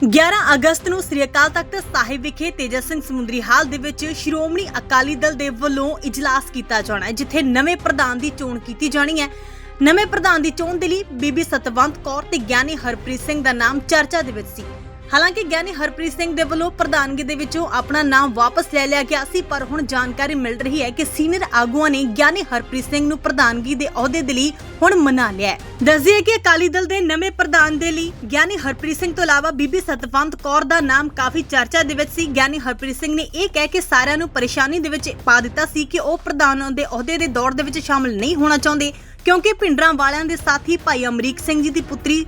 11 ਅਗਸਤ ਨੂੰ ਸ੍ਰੀ ਅਕਾਲ ਤਖਤ ਸਾਹਿਬ ਵਿਖੇ ਤੇਜਸ ਸਿੰਘ ਸਮੁੰਦਰੀ ਹਾਲ ਦੇ ਵਿੱਚ ਸ਼੍ਰੋਮਣੀ ਅਕਾਲੀ ਦਲ ਦੇ ਵੱਲੋਂ ਇਜਲਾਸ ਕੀਤਾ ਜਾਣਾ ਹੈ, ਜਿੱਥੇ ਨਵੇਂ ਪ੍ਰਧਾਨ ਦੀ ਚੋਣ ਕੀਤੀ ਜਾਣੀ ਹੈ। ਨਵੇਂ ਪ੍ਰਧਾਨ ਦੀ ਚੋਣ ਦੇ ਲਈ ਬੀਬੀ ਸਤਵੰਤ ਕੌਰ ਤੇ ਗਿਆਨੀ ਹਰਪ੍ਰੀਤ ਸਿੰਘ ਦਾ ਨਾਮ ਚਰਚਾ ਦੇ ਵਿੱਚ ਸੀ। ਹਾਲਾਂਕਿ ਗਿਆਨੀ ਹਰਪ੍ਰੀਤ ਸਿੰਘ ਦੇ ਵੱਲੋਂ ਪ੍ਰਧਾਨਗੀ ਦੇ ਵਿੱਚੋਂ ਆਪਣਾ ਨਾਮ ਵਾਪਸ ਲੈ ਲਿਆ ਗਿਆ ਸੀ, ਪਰ ਹੁਣ ਜਾਣਕਾਰੀ ਮਿਲ ਰਹੀ ਹੈ ਕਿ ਸੀਨੀਅਰ ਆਗੂਆਂ ਨੇ ਗਿਆਨੀ ਹਰਪ੍ਰੀਤ ਸਿੰਘ ਨੂੰ ਪ੍ਰਧਾਨਗੀ ਦੇ ਅਹੁਦੇ ਦੇ ਲਈ ਹੁਣ ਮਨਾ ਲਿਆ ਹੈ। ਦੱਸਿਏ ਕਿ ਅਕਾਲੀ ਦਲ ਦੇ ਨਵੇਂ ਪ੍ਰਧਾਨ ਦੇ ਲਈ ਗਿਆਨੀ ਹਰਪ੍ਰੀਤ ਸਿੰਘ ਤੋਂ ਇਲਾਵਾ ਬੀਬੀ ਸਤਵੰਤ ਕੌਰ ਦਾ ਨਾਮ ਕਾਫੀ ਚਰਚਾ ਦੇ ਵਿੱਚ ਸੀ। ਗਿਆਨੀ ਹਰਪ੍ਰੀਤ ਸਿੰਘ ਨੇ ਇਹ ਕਹਿ ਕੇ ਸਾਰਿਆਂ ਨੂੰ ਪਰੇਸ਼ਾਨੀ ਦੇ ਵਿੱਚ ਪਾ ਦਿੱਤਾ ਸੀ ਕਿ ਉਹ ਪ੍ਰਧਾਨ ਦੇ ਅਹੁਦੇ ਦੇ ਦੌਰ ਦੇ ਵਿੱਚ ਸ਼ਾਮਲ ਨਹੀਂ ਹੋਣਾ ਚਾਹੁੰਦੇ। ਕਿਉਂਕਿ ਪਿੰਡਰਾਂ ਵਾਲਿਆਂ ਦੇ ਸਾਥੀ ਭਾਈ ਅਮਰੀਕ ਸਿੰਘ ਜੀ ਦੀ ਪੁੱਤਰੀ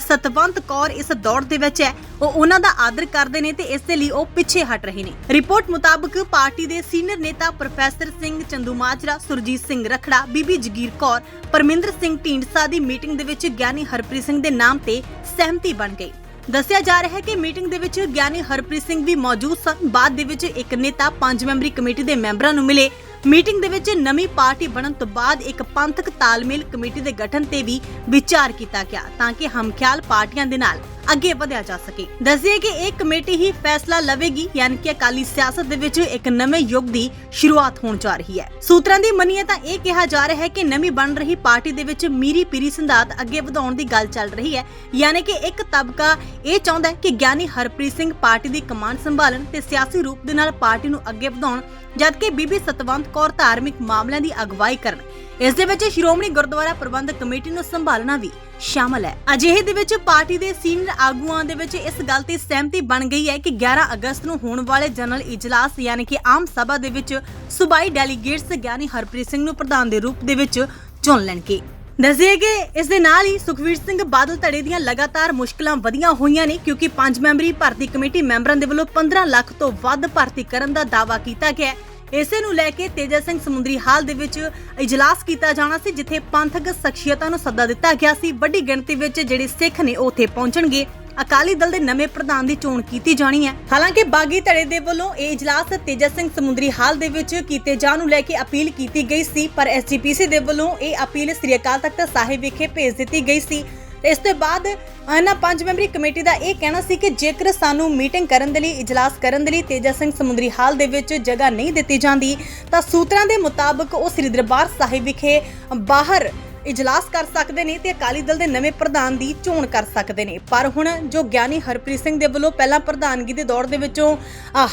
ਸਤਵੰਤ ਕੌਰ ਇਸ ਦੌੜ ਦੇ ਵਿੱਚ ਹੈ। ਉਹ ਉਹਨਾਂ ਦਾ ਆਦਰ ਕਰਦੇ ਨੇ ਤੇ ਇਸ ਦੇ ਲਈ ਉਹ ਪਿੱਛੇ ਹਟ ਰਹੇ ਨੇ। ਰਿਪੋਰਟ ਮੁਤਾਬਕ ਪਾਰਟੀ ਦੇ ਸੀਨੀਅਰ ਨੇਤਾ ਪ੍ਰੋਫੈਸਰ ਸਿੰਘ ਚੰਦੂਮਾਜਰਾ, ਸੁਰਜੀਤ ਸਿੰਘ ਰਖੜਾ, ਬੀਬੀ ਜਗੀਰ ਕੌਰ, ਪਰਮਿੰਦਰ ਸਿੰਘ ਢੀਂਡਸਾ ਦੀ ਮੀਟਿੰਗ ਦੇ ਵਿੱਚ ਗਿਆਨੀ ਹਰਪ੍ਰੀਤ ਸਿੰਘ ਦੇ ਨਾਮ ਤੇ ਸਹਿਮਤੀ ਬਣ ਗਈ। ਦੱਸਿਆ ਜਾ ਰਿਹਾ ਹੈ ਕਿ ਮੀਟਿੰਗ ਦੇ ਵਿੱਚ ਗਿਆਨੀ ਹਰਪ੍ਰੀਤ ਸਿੰਘ ਵੀ ਮੌਜੂਦ ਸਨ। ਬਾਅਦ ਦੇ ਵਿੱਚ ਇੱਕ ਨੇਤਾ, ਪੰਜ ਮੈਂਬਰੀ ਕਮੇਟੀ ਦੇ ਮੈਂਬਰਾਂ ਨੂੰ ਮਿਲੇ। ਮੀਟਿੰਗ ਦੇ ਵਿੱਚ ਨਵੀਂ ਪਾਰਟੀ ਬਣਨ ਤੋਂ ਬਾਅਦ ਇੱਕ ਪੰਥਕ ਤਾਲਮੇਲ ਕਮੇਟੀ ਦੇ ਗਠਨ ਤੇ ਵੀ ਵਿਚਾਰ ਕੀਤਾ ਗਿਆ, ਤਾਂ ਕਿ ਹਮਖਿਆਲ ਪਾਰਟੀਆਂ ਦੇ ਨਾਲ ਅੱਗੇ ਵਧਿਆ ਜਾ ਸਕੇ। ਦੱਸਿਏ ਕਿ ਇਹ ਕਮੇਟੀ ਹੀ ਫੈਸਲਾ ਲਵੇਗੀ, ਯਾਨੀ ਕਿ ਅਕਾਲੀ ਸਿਆਸਤ ਦੇ ਵਿੱਚ ਇੱਕ ਨਵੇਂ ਯੁੱਗ ਦੀ ਸ਼ੁਰੂਆਤ ਹੋਣ ਜਾ ਰਹੀ ਹੈ। ਸੂਤਰਾਂ ਦੀ ਮੰਨੀਏ ਤਾਂ ਇਹ ਕਿਹਾ ਜਾ ਰਿਹਾ ਹੈ ਕਿ ਨਵੀਂ ਬਣ ਰਹੀ ਪਾਰਟੀ ਦੇ ਵਿੱਚ ਮੀਰੀ ਪੀਰੀ ਸਿੰਧਾਤ ਅੱਗੇ ਵਧਾਉਣ ਦੀ ਗੱਲ ਚੱਲ ਰਹੀ ਹੈ। ਯਾਨੀ ਕਿ ਇੱਕ ਤਬਕਾ ਇਹ ਚਾਹੁੰਦਾ ਹੈ ਕਿ ਗਿਆਨੀ ਹਰਪ੍ਰੀਤ ਸਿੰਘ ਪਾਰਟੀ ਦੀ ਕਮਾਂਡ ਸੰਭਾਲਣ ਤੇ ਸਿਆਸੀ ਰੂਪ ਦੇ ਨਾਲ ਪਾਰਟੀ ਨੂੰ ਅੱਗੇ ਵਧਾਉਣ, ਜਦਕਿ ਬੀਬੀ ਸਤਵੰਤ ਕੌਰ ਧਾਰਮਿਕ ਮਾਮਲਿਆਂ ਦੀ ਅਗਵਾਈ ਕਰਨ। ਇਸ ਦੇ ਵਿੱਚ ਸ਼੍ਰੋਮਣੀ ਗੁਰਦੁਆਰਾ ਪ੍ਰਬੰਧਕ ਕਮੇਟੀ ਨੂੰ ਸੰਭਾਲਣਾ ਵੀ ਸ਼ਾਮਲ ਹੈ। ਅਜਿਹੇ ਦੇ ਵਿੱਚ ਪਾਰਟੀ ਦੇ ਸੀਨੀਅਰ ਆਗੂਆਂ ਦੇ ਵਿੱਚ ਇਸ ਗੱਲ ਤੇ ਸਹਿਮਤੀ ਬਣ ਗਈ ਹੈ ਕਿ 11 ਅਗਸਤ ਨੂੰ ਹੋਣ ਵਾਲੇ ਜਨਰਲ ਇਜਲਾਸ ਯਾਨੀ ਕਿ ਆਮ ਸਭਾ ਦੇ ਵਿੱਚ ਸੂਬਾਈ ਡੈਲੀਗੇਟਸ ਗਿਆਨੀ ਹਰਪ੍ਰੀਤ ਸਿੰਘ ਨੂੰ ਪ੍ਰਧਾਨ ਦੇ ਰੂਪ ਦੇ ਵਿੱਚ ਚੁਣ ਲੈਣਗੇ। ਦੱਸਿਏ ਕਿ ਇਸ ਦੇ ਨਾਲ ਹੀ ਸੁਖਵੀਰ ਸਿੰਘ ਬਾਦਲ ਧੜੇ ਦੀਆਂ ਲਗਾਤਾਰ ਮੁਸ਼ਕਲਾਂ ਵਧੀਆਂ ਹੋਈਆਂ ਨੇ ਕਿਉਂਕਿ ਪੰਜ ਮੈਂਬਰੀ ਭਰਤੀ ਕਮੇਟੀ ਮੈਂਬਰਾਂ ਦੇ ਵੱਲੋਂ 15 ਲੱਖ ਤੋਂ ਵੱਧ ਭਰਤੀ ਕਰਨ ਦਾ ਦਾਅਵਾ ਕੀਤਾ ਗਿਆ ਹੈ। ਇਸੇ ਨੂੰ ਲੈ ਕੇ ਤੇਜਾ ਸਿੰਘ ਸਮੁੰਦਰੀ ਹਾਲ ਦੇ ਵਿੱਚ ਇਜਲਾਸ ਕੀਤਾ ਜਾਣਾ ਸੀ, ਜਿੱਥੇ ਪੰਥਕ ਸ਼ਖਸੀਅਤਾਂ ਨੂੰ ਸੱਦਾ ਦਿੱਤਾ ਗਿਆ ਸੀ। ਵੱਡੀ ਗਿਣਤੀ ਵਿੱਚ ਜਿਹੜੇ ਸਿੱਖ ਨੇ ਉੱਥੇ ਪਹੁੰਚਣਗੇ। ਅਕਾਲੀ ਦਲ ਦੇ ਨਵੇਂ ਪ੍ਰਧਾਨ ਦੀ ਚੋਣ ਕੀਤੀ ਜਾਣੀ ਹੈ। ਹਾਲਾਂਕਿ ਬਾਗੀ ਧੜੇ ਦੇ ਵੱਲੋਂ ਇਹ ਇਜਲਾਸ ਤੇਜਾ ਸਿੰਘ ਸਮੁੰਦਰੀ ਹਾਲ ਦੇ ਵਿੱਚ ਕੀਤੇ ਜਾਣ ਨੂੰ ਲੈ ਕੇ ਅਪੀਲ ਕੀਤੀ ਗਈ ਸੀ, ਪਰ ਐਸਜੀਪੀਸੀ ਦੇ ਵੱਲੋਂ ਇਹ ਅਪੀਲ ਸ੍ਰੀ ਅਕਾਲ ਤਖਤ ਸਾਹਿਬ ਵਿਖੇ ਭੇਜ ਦਿੱਤੀ ਗਈ ਸੀ। ਤੇ ਇਸ ਤੋਂ ਬਾਅਦ ਇਹਨਾਂ ਪੰਜ ਮੈਂਬਰੀ ਕਮੇਟੀ ਦਾ ਇਹ ਕਹਿਣਾ ਸੀ ਕਿ ਜੇਕਰ ਸਾਨੂੰ ਮੀਟਿੰਗ ਕਰਨ ਦੇ ਲਈ, ਇਜਲਾਸ ਕਰਨ ਦੇ ਲਈ ਤੇਜਾ ਸਿੰਘ ਸਮੁੰਦਰੀ ਹਾਲ ਦੇ ਵਿੱਚ ਜਗ੍ਹਾ ਨਹੀਂ ਦਿੱਤੀ ਜਾਂਦੀ, ਤਾਂ ਸੂਤਰਾਂ ਦੇ ਮੁਤਾਬਕ ਉਹ ਸ੍ਰੀ ਦਰਬਾਰ ਸਾਹਿਬ ਵਿਖੇ ਬਾਹਰ ਇਜਲਾਸ ਕਰ ਸਕਦੇ ਨੇ ਤੇ ਅਕਾਲੀ ਦਲ ਦੇ ਨਵੇਂ ਪ੍ਰਧਾਨ ਦੀ ਚੋਣ ਕਰ ਸਕਦੇ ਨੇ। ਪਰ ਹੁਣ ਜੋ ਗਿਆਨੀ ਹਰਪ੍ਰੀਤ ਸਿੰਘ ਦੇ ਵੱਲੋਂ ਪਹਿਲਾਂ ਪ੍ਰਧਾਨਗੀ ਦੇ ਦੌਰ ਦੇ ਵਿੱਚੋਂ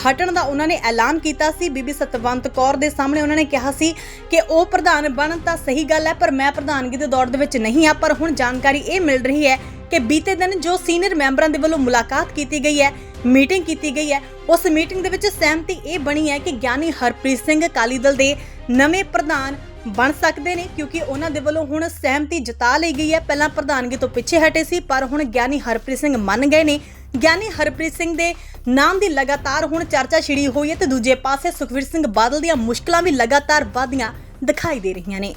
ਹਟਣ ਦਾ ਉਹਨਾਂ ਨੇ ਐਲਾਨ ਕੀਤਾ ਸੀ। ਬੀਬੀ ਸਤਵੰਤ ਕੌਰ ਦੇ ਸਾਹਮਣੇ ਉਹਨਾਂ ਨੇ ਕਿਹਾ ਸੀ ਕਿ ਉਹ ਪ੍ਰਧਾਨ ਬਣਨ ਤਾਂ ਸਹੀ ਗੱਲ ਹੈ, ਪਰ ਮੈਂ ਪ੍ਰਧਾਨਗੀ ਦੇ ਦੌਰ ਦੇ ਵਿੱਚ ਨਹੀਂ ਆ ਪਰ ਹੁਣ ਜਾਣਕਾਰੀ ਇਹ ਮਿਲ ਰਹੀ ਹੈ ਕਿ ਬੀਤੇ ਦਿਨ ਜੋ ਸੀਨੀਅਰ ਮੈਂਬਰਾਂ ਦੇ ਵੱਲੋਂ ਮੁਲਾਕਾਤ ਕੀਤੀ ਗਈ ਹੈ, ਮੀਟਿੰਗ ਕੀਤੀ ਗਈ ਹੈ, ਉਸ ਮੀਟਿੰਗ ਦੇ ਵਿੱਚ ਸਹਿਮਤੀ ਇਹ ਬਣੀ ਹੈ ਕਿ ਗਿਆਨੀ ਹਰਪ੍ਰੀਤ ਸਿੰਘ ਅਕਾਲੀ ਦਲ ਦੇ ਨਵੇਂ ਪ੍ਰਧਾਨ ਬਣ ਸਕਦੇ ਨੇ, ਕਿਉਂਕਿ ਉਹਨਾਂ ਦੇ ਵੱਲੋਂ ਹੁਣ ਸਹਿਮਤੀ ਜਤਾ ਲਈ ਗਈ ਹੈ। ਪਹਿਲਾਂ ਪ੍ਰਧਾਨਗੀ ਤੋਂ ਪਿੱਛੇ ਹਟੇ ਸੀ, ਪਰ ਹੁਣ ਗਿਆਨੀ ਹਰਪ੍ਰੀਤ ਸਿੰਘ ਮੰਨ ਗਏ ਨੇ। ਗਿਆਨੀ ਹਰਪ੍ਰੀਤ ਸਿੰਘ ਦੇ ਨਾਮ ਦੀ ਲਗਾਤਾਰ ਹੁਣ ਚਰਚਾ ਛਿੜੀ ਹੋਈ ਹੈ ਤੇ ਦੂਜੇ ਪਾਸੇ ਸੁਖਵੀਰ ਸਿੰਘ ਬਾਦਲ ਦੀਆਂ ਮੁਸ਼ਕਲਾਂ ਵੀ ਲਗਾਤਾਰ ਵਧਦੀਆਂ ਦਿਖਾਈ ਦੇ ਰਹੀਆਂ ਨੇ।